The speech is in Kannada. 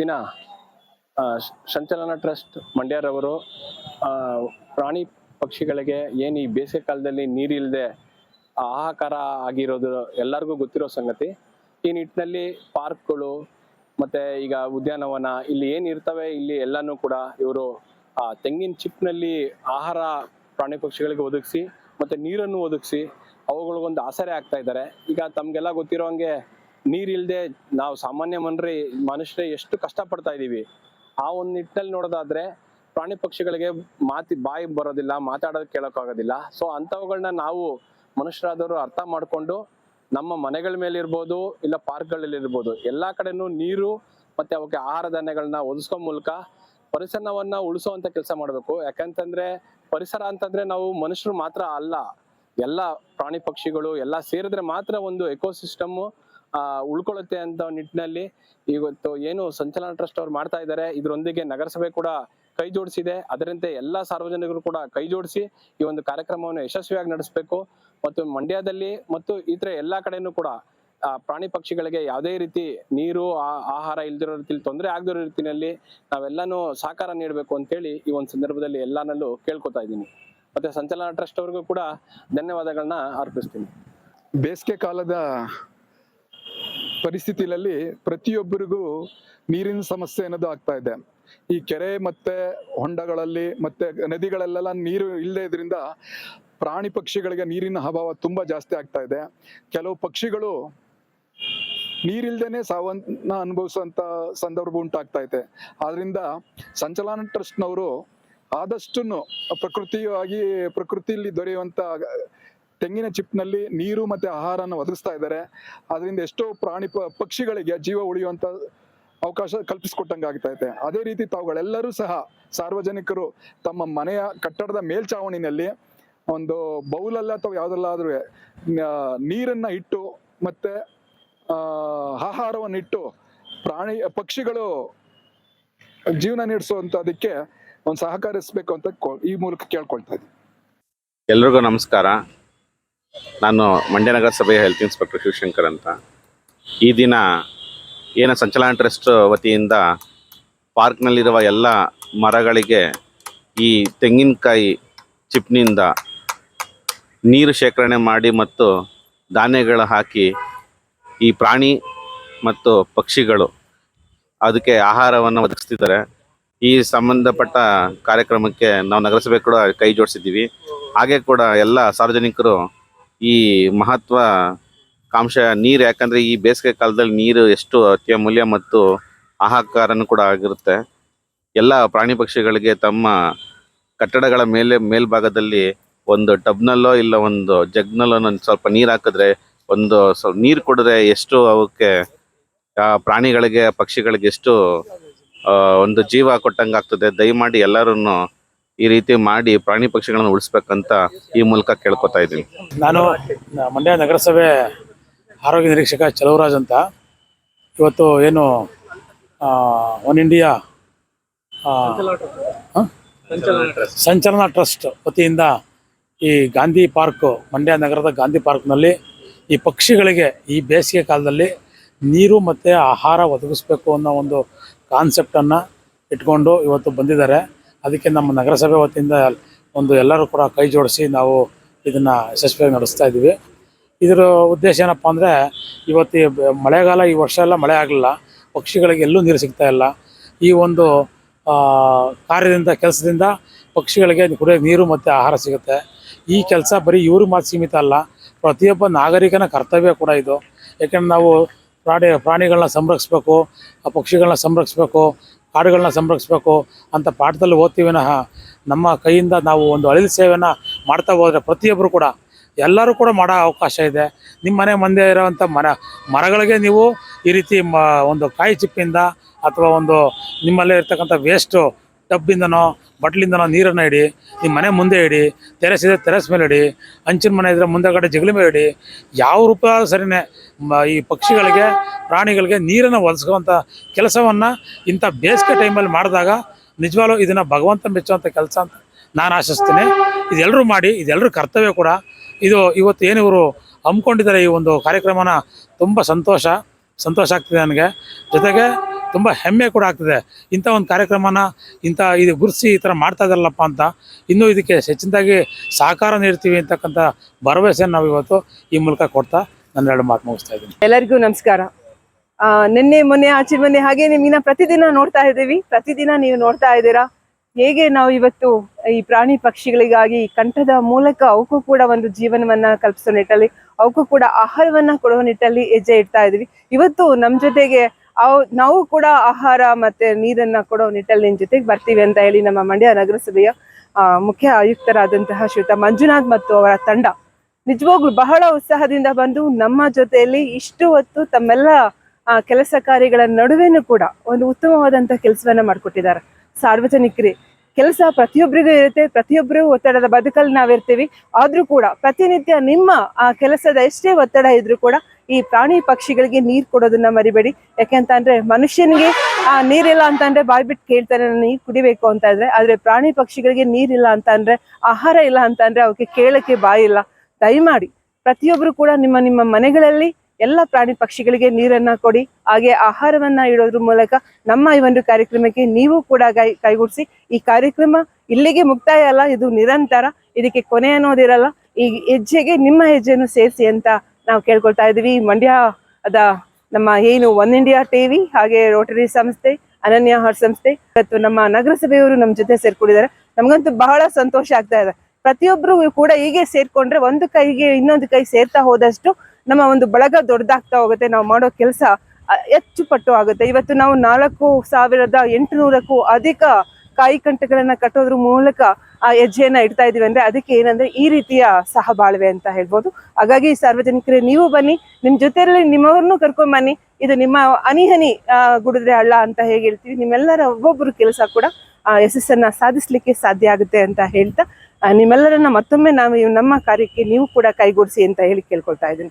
ದಿನ ಸಂಚಲನ ಟ್ರಸ್ಟ್ ಮಂಡ್ಯರವರು ಪ್ರಾಣಿ ಪಕ್ಷಿಗಳಿಗೆ ಏನು ಈ ಬೇಸಿಗೆ ಕಾಲದಲ್ಲಿ ನೀರಿಲ್ಲದೆ ಹಾಹಾಕಾರ ಆಗಿರೋದು ಎಲ್ಲರಿಗೂ ಗೊತ್ತಿರೋ ಸಂಗತಿ. ಈ ನಿಟ್ಟಿನಲ್ಲಿ ಪಾರ್ಕ್ಗಳು ಮತ್ತೆ ಈಗ ಉದ್ಯಾನವನ ಇಲ್ಲಿ ಏನಿರ್ತವೆ ಇಲ್ಲಿ ಎಲ್ಲಾನು ಕೂಡ ಇವರು, ಆ, ತೆಂಗಿನ ಚಿಪ್ನಲ್ಲಿ ಆಹಾರ ಪ್ರಾಣಿ ಪಕ್ಷಿಗಳಿಗೆ ಒದಗಿಸಿ ಮತ್ತೆ ನೀರನ್ನು ಒದಗಿಸಿ ಅವುಗಳಿಗೊಂದು ಆಸರೆ ಆಗ್ತಾ ಇದ್ದಾರೆ. ಈಗ ತಮ್ಗೆಲ್ಲ ಗೊತ್ತಿರೋ ಹಂಗೆ ನೀರಿಲ್ದೆ ನಾವು ಸಾಮಾನ್ಯ ಮನರಿ ಮನುಷ್ಯರೇ ಎಷ್ಟು ಕಷ್ಟಪಡ್ತಾ ಇದೀವಿ. ಆ ಒಂದು ನಿಟ್ಟಲ್ಲಿ ನೋಡೋದಾದ್ರೆ ಪ್ರಾಣಿ ಪಕ್ಷಿಗಳಿಗೆ ಮಾತಿ ಬಾಯಿ ಬರೋದಿಲ್ಲ, ಮಾತಾಡೋದು ಕೇಳೋಕ್ಕಾಗೋದಿಲ್ಲ. ಸೊ ಅಂಥವುಗಳನ್ನ ನಾವು ಮನುಷ್ಯರಾದವರು ಅರ್ಥ ಮಾಡ್ಕೊಂಡು ನಮ್ಮ ಮನೆಗಳ ಮೇಲೆ ಇರ್ಬೋದು ಇಲ್ಲ ಪಾರ್ಕ್ಗಳಲ್ಲಿ ಇರ್ಬೋದು ಎಲ್ಲಾ ಕಡೆನೂ ನೀರು ಮತ್ತೆ ಅವಕ್ಕೆ ಆಹಾರ ಧಾನ್ಯಗಳನ್ನ ಒದಗಿಸೋ ಮೂಲಕ ಪರಿಸರವನ್ನ ಉಳಿಸುವಂತ ಕೆಲಸ ಮಾಡಬೇಕು. ಯಾಕಂತಂದ್ರೆ ಪರಿಸರ ಅಂತಂದ್ರೆ ನಾವು ಮನುಷ್ಯರು ಮಾತ್ರ ಅಲ್ಲ, ಎಲ್ಲ ಪ್ರಾಣಿ ಪಕ್ಷಿಗಳು ಎಲ್ಲ ಸೇರಿದ್ರೆ ಮಾತ್ರ ಒಂದು ಎಕೋಸಿಸ್ಟಮ್ ಉಳ್ಕೊಳ್ಳುತ್ತೆ ಅಂತ ನಿಟ್ಟಿನಲ್ಲಿ ಇವತ್ತು ಏನು ಸಂಚಲನ ಟ್ರಸ್ಟ್ ಅವ್ರು ಮಾಡ್ತಾ ಇದ್ದಾರೆ ಇದರೊಂದಿಗೆ ನಗರಸಭೆ ಕೂಡ ಕೈ ಜೋಡಿಸಿದೆ. ಅದರಂತೆ ಎಲ್ಲಾ ಸಾರ್ವಜನಿಕರು ಕೂಡ ಕೈ ಜೋಡಿಸಿ ಈ ಒಂದು ಕಾರ್ಯಕ್ರಮವನ್ನು ಯಶಸ್ವಿಯಾಗಿ ನಡೆಸಬೇಕು. ಮತ್ತು ಮಂಡ್ಯದಲ್ಲಿ ಮತ್ತು ಇತರ ಎಲ್ಲಾ ಕಡೆನೂ ಕೂಡ ಪ್ರಾಣಿ ಪಕ್ಷಿಗಳಿಗೆ ಯಾವುದೇ ರೀತಿ ನೀರು ಆಹಾರ ಇಲ್ದಿರೋ ರೀತಿಯಲ್ಲಿ ತೊಂದರೆ ಆಗದಿರೋ ರೀತಿಯಲ್ಲಿ ನಾವೆಲ್ಲಾನು ಸಹಕಾರ ನೀಡಬೇಕು ಅಂತೇಳಿ ಈ ಒಂದು ಸಂದರ್ಭದಲ್ಲಿ ಎಲ್ಲಾನಲ್ಲೂ ಕೇಳ್ಕೊತಾ ಇದ್ದೀನಿ. ಮತ್ತೆ ಸಂಚಲನ ಟ್ರಸ್ಟ್ ಅವ್ರಿಗೂ ಕೂಡ ಧನ್ಯವಾದಗಳನ್ನ ಅರ್ಪಿಸ್ತೀನಿ. ಬೇಸಿಗೆ ಕಾಲದ ಪರಿಸ್ಥಿತಿಯಲ್ಲಿ ಪ್ರತಿಯೊಬ್ಬರಿಗೂ ನೀರಿನ ಸಮಸ್ಯೆ ಅನ್ನೋದು ಆಗ್ತಾ ಇದೆ. ಈ ಕೆರೆ ಮತ್ತೆ ಹೊಂಡಗಳಲ್ಲಿ ಮತ್ತೆ ನದಿಗಳಲ್ಲೆಲ್ಲ ನೀರು ಇಲ್ಲದೆ ಇದರಿಂದ ಪ್ರಾಣಿ ಪಕ್ಷಿಗಳಿಗೆ ನೀರಿನ ಅಭಾವ ತುಂಬಾ ಜಾಸ್ತಿ ಆಗ್ತಾ ಇದೆ. ಕೆಲವು ಪಕ್ಷಿಗಳು ನೀರಿಲ್ದೇನೆ ಸಾವನ್ನ ಅನುಭವಿಸುವಂತ ಸಂದರ್ಭ ಉಂಟಾಗ್ತಾ ಇದೆ. ಆದ್ರಿಂದ ಸಂಚಲನ ಟ್ರಸ್ಟ್ನವರು ಆದಷ್ಟು ಪ್ರಕೃತಿಯಾಗಿ ಪ್ರಕೃತಿಯಲ್ಲಿ ದೊರೆಯುವಂತ ತೆಂಗಿನ ಚಿಪ್ನಲ್ಲಿ ನೀರು ಮತ್ತೆ ಆಹಾರನ ಒದಗಿಸ್ತಾ ಇದ್ದಾರೆ. ಅದರಿಂದ ಎಷ್ಟೋ ಪ್ರಾಣಿ ಪಕ್ಷಿಗಳಿಗೆ ಜೀವ ಉಳಿಯುವಂತ ಅವಕಾಶ ಕಲ್ಪಿಸಿಕೊಟ್ಟಂಗೆ ಆಗ್ತಾ ಇದೆ. ಅದೇ ರೀತಿ ತಾವುಗಳೆಲ್ಲರೂ ಸಹ ಸಾರ್ವಜನಿಕರು ತಮ್ಮ ಮನೆಯ ಕಟ್ಟಡದ ಮೇಲ್ಚಾವಣಿನಲ್ಲಿ ಒಂದು ಬೌಲಲ್ಲ ಅಥವಾ ಯಾವ್ದಲ್ಲಾದ್ರೂ ನೀರನ್ನ ಇಟ್ಟು ಮತ್ತೆ ಆಹಾರವನ್ನು ಇಟ್ಟು ಪ್ರಾಣಿ, ಪಕ್ಷಿಗಳು ಜೀವನ ನಡೆಸುವಂಥದಕ್ಕೆ ಒಂದು ಸಹಕರಿಸಬೇಕು ಅಂತ ಈ ಮೂಲಕ ಕೇಳ್ಕೊಳ್ತಾ ಇದ್ದೀನಿ. ಎಲ್ರಿಗೂ ನಮಸ್ಕಾರ. ನಾನು ಮಂಡ್ಯ ನಗರಸಭೆಯ ಹೆಲ್ತ್ ಇನ್ಸ್ಪೆಕ್ಟರ್ ಶಿವಶಂಕರ್ ಅಂತ. ಈ ದಿನ ಏನು ಸಂಚಲನ ಟ್ರಸ್ಟ್ ವತಿಯಿಂದ ಪಾರ್ಕ್ನಲ್ಲಿರುವ ಎಲ್ಲ ಮರಗಳಿಗೆ ಈ ತೆಂಗಿನಕಾಯಿ ಚಿಪ್ನಿಂದ ನೀರು ಶೇಖರಣೆ ಮಾಡಿ ಮತ್ತು ಧಾನ್ಯಗಳು ಹಾಕಿ ಈ ಪ್ರಾಣಿ ಮತ್ತು ಪಕ್ಷಿಗಳು ಅದಕ್ಕೆ ಆಹಾರವನ್ನು ಒದಗಿಸ್ತಿದ್ದಾರೆ. ಈ ಸಂಬಂಧಪಟ್ಟ ಕಾರ್ಯಕ್ರಮಕ್ಕೆ ನಾವು ನಗರಸಭೆ ಕೂಡ ಕೈ ಜೋಡಿಸಿದ್ದೀವಿ. ಹಾಗೆ ಕೂಡ ಎಲ್ಲ ಸಾರ್ವಜನಿಕರು ಈ ಮಹತ್ವ ಕಾಂಶ ನೀರು, ಯಾಕಂದ್ರೆ ಈ ಬೇಸಿಗೆ ಕಾಲದಲ್ಲಿ ನೀರು ಎಷ್ಟು ಅತ್ಯಮೂಲ್ಯ ಮತ್ತು ಆಹಾಕಾರನೂ ಕೂಡ ಆಗಿರುತ್ತೆ. ಎಲ್ಲ ಪ್ರಾಣಿ ಪಕ್ಷಿಗಳಿಗೆ ತಮ್ಮ ಕಟ್ಟಡಗಳ ಮೇಲೆ, ಮೇಲ್ಭಾಗದಲ್ಲಿ ಒಂದು ಟಬ್ನಲ್ಲೋ ಇಲ್ಲ ಒಂದು ಜಗ್ನಲ್ಲೋ ಒಂದು ಸ್ವಲ್ಪ ನೀರು ಹಾಕಿದ್ರೆ, ಒಂದು ಸ್ವಲ್ಪ ನೀರು ಕುಡಿದ್ರೆ ಎಷ್ಟು ಅವಕ್ಕೆ, ಆ ಪ್ರಾಣಿಗಳಿಗೆ, ಪಕ್ಷಿಗಳಿಗೆ ಎಷ್ಟು ಒಂದು ಜೀವ ಕೊಟ್ಟಂಗೆ ಆಗ್ತದೆ ದಯಮಾಡಿ ಎಲ್ಲರೂ ಈ ರೀತಿ ಮಾಡಿ ಪ್ರಾಣಿ ಪಕ್ಷಿಗಳನ್ನು ಉಳಿಸ್ಬೇಕಂತ ಈ ಮೂಲಕ ಕೇಳ್ಕೊತಾ ಇದ್ದೀನಿ. ನಾನು ಮಂಡ್ಯ ನಗರಸಭೆ ಆರೋಗ್ಯ ನಿರೀಕ್ಷಕ ಚಲವರಾಜ್ ಅಂತ. ಇವತ್ತು ಏನು ಒನ್ ಇಂಡಿಯಾ? ಸಂಚಲನ ಟ್ರಸ್ಟ್ ವತಿಯಿಂದ ಈ ಗಾಂಧಿ ಪಾರ್ಕ್, ಮಂಡ್ಯ ನಗರದ ಗಾಂಧಿ ಪಾರ್ಕ್ನಲ್ಲಿ ಈ ಪಕ್ಷಿಗಳಿಗೆ ಈ ಬೇಸಿಗೆ ಕಾಲದಲ್ಲಿ ನೀರು ಮತ್ತು ಆಹಾರ ಒದಗಿಸ್ಬೇಕು ಅನ್ನೋ ಒಂದು ಕಾನ್ಸೆಪ್ಟನ್ನು ಇಟ್ಕೊಂಡು ಇವತ್ತು ಬಂದಿದ್ದಾರೆ. ಅದಕ್ಕೆ ನಮ್ಮ ನಗರಸಭೆ ವತಿಯಿಂದ ಒಂದು ಎಲ್ಲರೂ ಕೂಡ ಕೈ ಜೋಡಿಸಿ ನಾವು ಇದನ್ನು ಯಶಸ್ವಿಯಾಗಿ ನಡೆಸ್ತಾ ಇದ್ದೀವಿ. ಇದರ ಉದ್ದೇಶ ಏನಪ್ಪ ಅಂದರೆ ಇವತ್ತು ಮಳೆಗಾಲ ಈ ವರ್ಷ ಎಲ್ಲ ಮಳೆ ಆಗಲಿಲ್ಲ. ಪಕ್ಷಿಗಳಿಗೆ ಎಲ್ಲೂ ನೀರು ಸಿಗ್ತಾ ಇಲ್ಲ. ಈ ಒಂದು ಕಾರ್ಯದಿಂದ, ಕೆಲಸದಿಂದ ಪಕ್ಷಿಗಳಿಗೆ ಕುಡಿಯೋಕ್ಕೆ ನೀರು ಮತ್ತು ಆಹಾರ ಸಿಗುತ್ತೆ. ಈ ಕೆಲಸ ಬರೀ ಇವರು ಮಾತು ಸೀಮಿತ ಅಲ್ಲ, ಪ್ರತಿಯೊಬ್ಬ ನಾಗರಿಕನ ಕರ್ತವ್ಯ ಕೂಡ ಇದು. ಯಾಕಂದ್ರೆ ನಾವು ಪ್ರಾಣಿ, ಪ್ರಾಣಿಗಳನ್ನ ಸಂರಕ್ಷಿಸ್ಬೇಕು, ಆ ಪಕ್ಷಿಗಳನ್ನ ಸಂರಕ್ಷಿಸ್ಬೇಕು ಕಾಡುಗಳನ್ನ ಸಂರಕ್ಷಿಸಬೇಕು ಅಂತ ಪಾಠದಲ್ಲಿ ಓದ್ತೀವಿ ವಿನಃ ನಮ್ಮ ಕೈಯಿಂದ ನಾವು ಒಂದು ಅಳಿಲು ಸೇವೆನ ಮಾಡ್ತಾ ಹೋದರೆ ಪ್ರತಿಯೊಬ್ಬರು ಕೂಡ, ಎಲ್ಲರೂ ಕೂಡ ಮಾಡೋ ಅವಕಾಶ ಇದೆ. ನಿಮ್ಮ ಮನೆ ಮುಂದೆ ಇರೋವಂಥ ಮರ, ಮರಗಳಿಗೆ ನೀವು ಈ ರೀತಿ ಒಂದು ಕಾಯಿ ಚಿಪ್ಪಿಂದ ಅಥವಾ ಒಂದು ನಿಮ್ಮಲ್ಲೇ ಇರ್ತಕ್ಕಂಥ ವೇಸ್ಟು ಟಬ್ಬಿಂದನೋ, ಬಟ್ಲಿಂದನೋ ನೀರನ್ನು ಇಡಿ ನಿಮ್ಮ ಮನೆ ಮುಂದೆ ಇಡಿ, ತೆರೆಸ್ ತೆರೆಸ ತೆರೆಸ್ ಮೇಲೆ ಇಡಿ ಹಂಚಿನ ಮನೆ ಇದ್ದರೆ ಮುಂದೆಗಡೆ ಜಗಲಿ ಮೇಲೆ ಇಡಿ, ಯಾವ ರೂಪ ಸರಿನೇ ಈ ಪಕ್ಷಿಗಳಿಗೆ, ಪ್ರಾಣಿಗಳಿಗೆ ನೀರನ್ನು ಒದಗಿಸುವಂಥ ಕೆಲಸವನ್ನು ಇಂಥ ಬೇಸಿಗೆ ಟೈಮಲ್ಲಿ ಮಾಡಿದಾಗ ನಿಜವಾಗ್ಲೂ ಇದನ್ನು ಭಗವಂತ ಮೆಚ್ಚುವಂಥ ಕೆಲಸ ಅಂತ ನಾನು ಆಶಿಸ್ತೀನಿ. ಇದೆಲ್ಲರೂ ಮಾಡಿ ಇದೆಲ್ಲರೂ ಕರ್ತವ್ಯ ಕೂಡ. ಇದು ಇವತ್ತು ಏನು ಇವರು ಹಮ್ಮಿಕೊಂಡಿದ್ದಾರೆ ಈ ಒಂದು ಕಾರ್ಯಕ್ರಮನ ತುಂಬ ಸಂತೋಷ ಸಂತೋಷ ಆಗ್ತಿದೆ ನನಗೆ. ಜೊತೆಗೆ ತುಂಬ ಹೆಮ್ಮೆ ಕೂಡ ಆಗ್ತದೆ. ಇಂಥ ಒಂದು ಕಾರ್ಯಕ್ರಮನ, ಇಂಥ ಇದು ಗುರುಸಿ ಈ ಥರ ಮಾಡ್ತಾ ಇದ್ದಾರಲ್ಲಪ್ಪ ಅಂತ ಇನ್ನೂ ಇದಕ್ಕೆ ಹೆಚ್ಚಿನದಾಗಿ ಸಹಕಾರ ನೀಡ್ತೀವಿ ಅಂತಕ್ಕಂಥ ಭರವಸೆಯನ್ನು ನಾವು ಇವತ್ತು ಈ ಮೂಲಕ ಕೊಡ್ತಾ ನನ್ನ ಎರಡು ಮಾತು ಮುಗಿಸ್ತಾ ಇದ್ದೀನಿ. ಎಲ್ಲರಿಗೂ ನಮಸ್ಕಾರ. ನಿನ್ನೆ, ಮೊನ್ನೆ, ಆಚೆ ಮೊನ್ನೆ ಹಾಗೆ ನಿಮ್ಮನ್ನ ಪ್ರತಿದಿನ ನೋಡ್ತಾ ಇದ್ದೀವಿ. ಪ್ರತಿದಿನ ನೀವು ನೋಡ್ತಾ ಇದ್ದೀರಾ? ಹೇಗೆ ನಾವು ಇವತ್ತು ಈ ಪ್ರಾಣಿ ಪಕ್ಷಿಗಳಿಗಾಗಿ ಕಂಠದ ಮೂಲಕ ಅವಕ್ಕೂ ಕೂಡ ಒಂದು ಜೀವನವನ್ನ ಕಲ್ಪಿಸೋ ನಿಟ್ಟಲ್ಲಿ, ಅವಕ್ಕೂ ಕೂಡ ಆಹಾರವನ್ನ ಕೊಡುವ ನಿಟ್ಟಲ್ಲಿ ಹೆಜ್ಜೆ ಇಡ್ತಾ ಇದೀವಿ ಇವತ್ತು ನಮ್ ಜೊತೆಗೆ ಅವ್, ನಾವು ಕೂಡ ಆಹಾರ ಮತ್ತೆ ನೀರನ್ನ ಕೊಡೋ ನಿಟ್ಟಲ್ಲಿ ಜೊತೆಗೆ ಬರ್ತೀವಿ ಅಂತ ಹೇಳಿ ನಮ್ಮ ಮಂಡ್ಯ ನಗರಸಭೆಯ ಮುಖ್ಯ ಆಯುಕ್ತರಾದಂತಹ ಶ್ರೀಯುತ ಮಂಜುನಾಥ್ ಮತ್ತು ಅವರ ತಂಡ ನಿಜವಾಗ್ಲೂ ಬಹಳ ಉತ್ಸಾಹದಿಂದ ಬಂದು ನಮ್ಮ ಜೊತೆಯಲ್ಲಿ ಇಷ್ಟು ಹೊತ್ತು ತಮ್ಮೆಲ್ಲ ಕೆಲಸ ಕಾರ್ಯಗಳ ನಡುವೆನೂ ಕೂಡ ಒಂದು ಉತ್ತಮವಾದಂತಹ ಕೆಲಸವನ್ನ ಮಾಡಿಕೊಟ್ಟಿದ್ದಾರೆ. ಸಾರ್ವಜನಿಕರೇ, ಕೆಲಸ ಪ್ರತಿಯೊಬ್ಬರಿಗೂ ಇರುತ್ತೆ ಪ್ರತಿಯೊಬ್ಬರು ಒತ್ತಡದ ಬದುಕಲ್ಲಿ ನಾವಿರ್ತೀವಿ. ಆದ್ರೂ ಕೂಡ ಪ್ರತಿನಿತ್ಯ ನಿಮ್ಮ, ಆ, ಕೆಲಸದ ಎಷ್ಟೇ ಒತ್ತಡ ಇದ್ರೂ ಕೂಡ ಈ ಪ್ರಾಣಿ ಪಕ್ಷಿಗಳಿಗೆ ನೀರು ಕೊಡೋದನ್ನ ಮರಿಬೇಡಿ. ಯಾಕೆಂತಂದ್ರೆ ಮನುಷ್ಯನಿಗೆ ಆ ನೀರಿಲ್ಲ ಅಂತಂದ್ರೆ ಬಾಯ್ ಬಿಟ್ಟು ಕೇಳ್ತಾರೆ ನೀರ್ ಕುಡಿಬೇಕು ಅಂತ ಇದ್ರೆ. ಆದ್ರೆ ಪ್ರಾಣಿ ಪಕ್ಷಿಗಳಿಗೆ ನೀರಿಲ್ಲ ಅಂತ ಅಂದ್ರೆ, ಆಹಾರ ಇಲ್ಲ ಅಂತ ಅಂದ್ರೆ ಅವಕ್ಕೆ ಕೇಳಕ್ಕೆ ಬಾಯಿ ಇಲ್ಲ. ದಯಮಾಡಿ ಪ್ರತಿಯೊಬ್ರು ಕೂಡ ನಿಮ್ಮ ನಿಮ್ಮ ಮನೆಗಳಲ್ಲಿ ಎಲ್ಲ ಪ್ರಾಣಿ ಪಕ್ಷಿಗಳಿಗೆ ನೀರನ್ನ ಕೊಡಿ. ಹಾಗೆ ಆಹಾರವನ್ನ ಇಡೋದ್ರ ಮೂಲಕ ನಮ್ಮ ಈ ಒಂದು ಕಾರ್ಯಕ್ರಮಕ್ಕೆ ನೀವು ಕೂಡ ಕೈಗೂಡಿಸಿ. ಈ ಕಾರ್ಯಕ್ರಮ ಇಲ್ಲಿಗೆ ಮುಕ್ತಾಯ ಅಲ್ಲ, ಇದು ನಿರಂತರ. ಇದಕ್ಕೆ ಕೊನೆ ಅನ್ನೋದಿರಲ್ಲ. ಈ ಹೆಜ್ಜೆಗೆ ನಿಮ್ಮ ಹೆಜ್ಜೆಯನ್ನು ಸೇರಿಸಿ ಅಂತ ನಾವು ಕೇಳ್ಕೊಳ್ತಾ ಇದೀವಿ ಮಂಡ್ಯದ ನಮ್ಮ ಏನು ಒನ್ ಇಂಡಿಯಾ ಟಿವಿ, ಹಾಗೆ ರೋಟರಿ ಸಂಸ್ಥೆ, ಅನನ್ಯ ಹಾರ್ ಸಂಸ್ಥೆ, ಇವತ್ತು ನಮ್ಮ ನಗರಸಭೆಯವರು ನಮ್ಮ ಜೊತೆ ಸೇರ್ಕೊಂಡಿದ್ದಾರೆ. ನಮಗಂತೂ ಬಹಳ ಸಂತೋಷ ಆಗ್ತಾ ಇದೆ. ಪ್ರತಿಯೊಬ್ರು ಕೂಡ ಹೀಗೆ ಸೇರ್ಕೊಂಡ್ರೆ ಒಂದು ಕೈಗೆ ಇನ್ನೊಂದು ಕೈ ಸೇರ್ತಾ ಹೋದಷ್ಟು ನಮ್ಮ ಒಂದು ಬಳಗ ದೊಡ್ಡದಾಗ್ತಾ ಹೋಗುತ್ತೆ. ನಾವು ಮಾಡೋ ಕೆಲಸ ಹೆಚ್ಚು ಪಟ್ಟು ಆಗುತ್ತೆ. ಇವತ್ತು ನಾವು ನಾಲ್ಕು ಸಾವಿರದ ಎಂಟುನೂರಕ್ಕೂ ಅಧಿಕ ಕಾಯಿ ಕಂಟಗಳನ್ನ ಕಟ್ಟೋದ್ರ ಮೂಲಕ ಆ ಹೆಜ್ಜೆಯನ್ನ ಇಡ್ತಾ ಇದೀವಿ ಅಂದ್ರೆ ಅದಕ್ಕೆ ಏನಂದ್ರೆ ಈ ರೀತಿಯ ಸಹಬಾಳ್ವೆ ಅಂತ ಹೇಳ್ಬೋದು. ಹಾಗಾಗಿ ಸಾರ್ವಜನಿಕರೇ, ನೀವು ಬನ್ನಿ, ನಿಮ್ ಜೊತೆಯಲ್ಲಿ ನಿಮ್ಮವ್ರನ್ನೂ ಕರ್ಕೊಂಡ್ ಬನ್ನಿ. ಇದು ನಿಮ್ಮ ಅನಿಹನಿ ಗುಡಿದ್ರೆ ಹಳ್ಳ ಅಂತ ಹೇಗೆ ಹೇಳ್ತೀವಿ, ನಿಮ್ಮೆಲ್ಲರ ಒಬ್ಬೊಬ್ಬರು ಕೆಲಸ ಕೂಡ ಯಶಸ್ಸನ್ನ ಸಾಧಿಸ್ಲಿಕ್ಕೆ ಸಾಧ್ಯ ಆಗುತ್ತೆ ಅಂತ ಹೇಳ್ತಾ ನಿಮ್ಮೆಲ್ಲರನ್ನ ಮತ್ತೊಮ್ಮೆ ನಾವು ನಮ್ಮ ಕಾರ್ಯಕ್ಕೆ ನೀವು ಕೂಡ ಕೈಗೂಡಿಸಿ ಅಂತ ಹೇಳಿ ಕೇಳ್ಕೊಳ್ತಾ ಇದ್ದೀನಿ.